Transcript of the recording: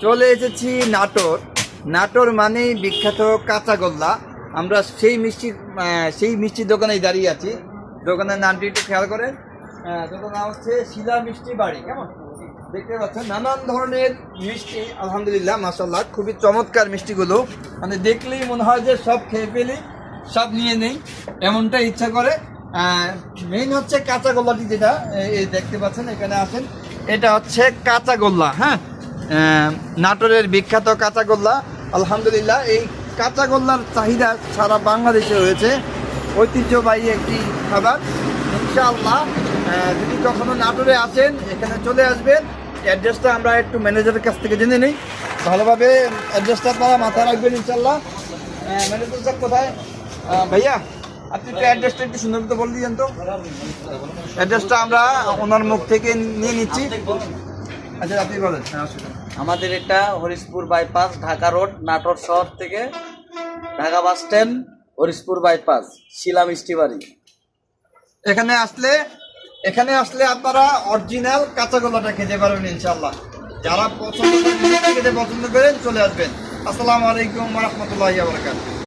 চলে এসেছি নাটোর। নাটোর মানেই বিখ্যাত কাঁচাগোল্লা। আমরা সেই মিষ্টি সেই মিষ্টির দোকানেই দাঁড়িয়ে আছি। দোকানের নামটি একটু খেয়াল করেন। আহ, দোকানের নাম হচ্ছে শিলা মিষ্টি বাড়ি কেমন? দেখতে পাচ্ছেন নানান ধরনের মিষ্টি আলহামদুলিল্লাহ মাসাল্লাহ খুবই চমৎকার মিষ্টিগুলো। মানে দেখলেই মনে হয় যে সব খেয়ে ফেলি সব নিয়ে নেই এমনটা ইচ্ছা করে। মেইন হচ্ছে কাঁচা গোল্লাটি যেটা এই- দেখতে পাচ্ছেন এখানে আছেন এটা হচ্ছে কাঁচা গোল্লা হ্যাঁ? নাটোরের বিখ্যাত কাঁচা গোল্লা আলহামদুলিল্লাহ, এই কাঁচা গোল্লার চাহিদা সারা বাংলাদেশে রয়েছে। ঐতিহ্যবাহী একটি খাবার। ইনশাআল্লাহ যদি কখনো নাটোরে আসেন, এখানে চলে আসবেন। অ্যাড্রেসটা আমরা একটু ম্যানেজারের কাছ থেকে জেনে নিই। ভালোভাবে অ্যাড্রেসটা আপনারা মাথায় রাখবেন ইনশাল্লাহ ম্যানেজার সাহেব কোথায়? ভাইয়া, আপনি একটু অ্যাড্রেসটা একটু সুন্দর মতো বলে দিয়েন তো। অ্যাড্রেসটা আমরা ওনার মুখ থেকে নিয়ে নিচ্ছি। আচ্ছা আপনি বলেন। হ্যাঁ। আমাদের এটা হরিশপুর বাইপাস, ঢাকা রোড, নাটোর শহর থেকে Dhaka bus stand, Harishpur bypass, শিলা মিষ্টি বাড়ি। এখানে আসলে এখানে আসলে আপনারা অরিজিনাল কাঁচা গোলাটা খেতে পারবেন ইনশাল্লাহ যারা পছন্দ খেতে পছন্দ করেন, চলে আসবেন। আসসালামু আলাইকুম রহমতুল্লাহ বারকাত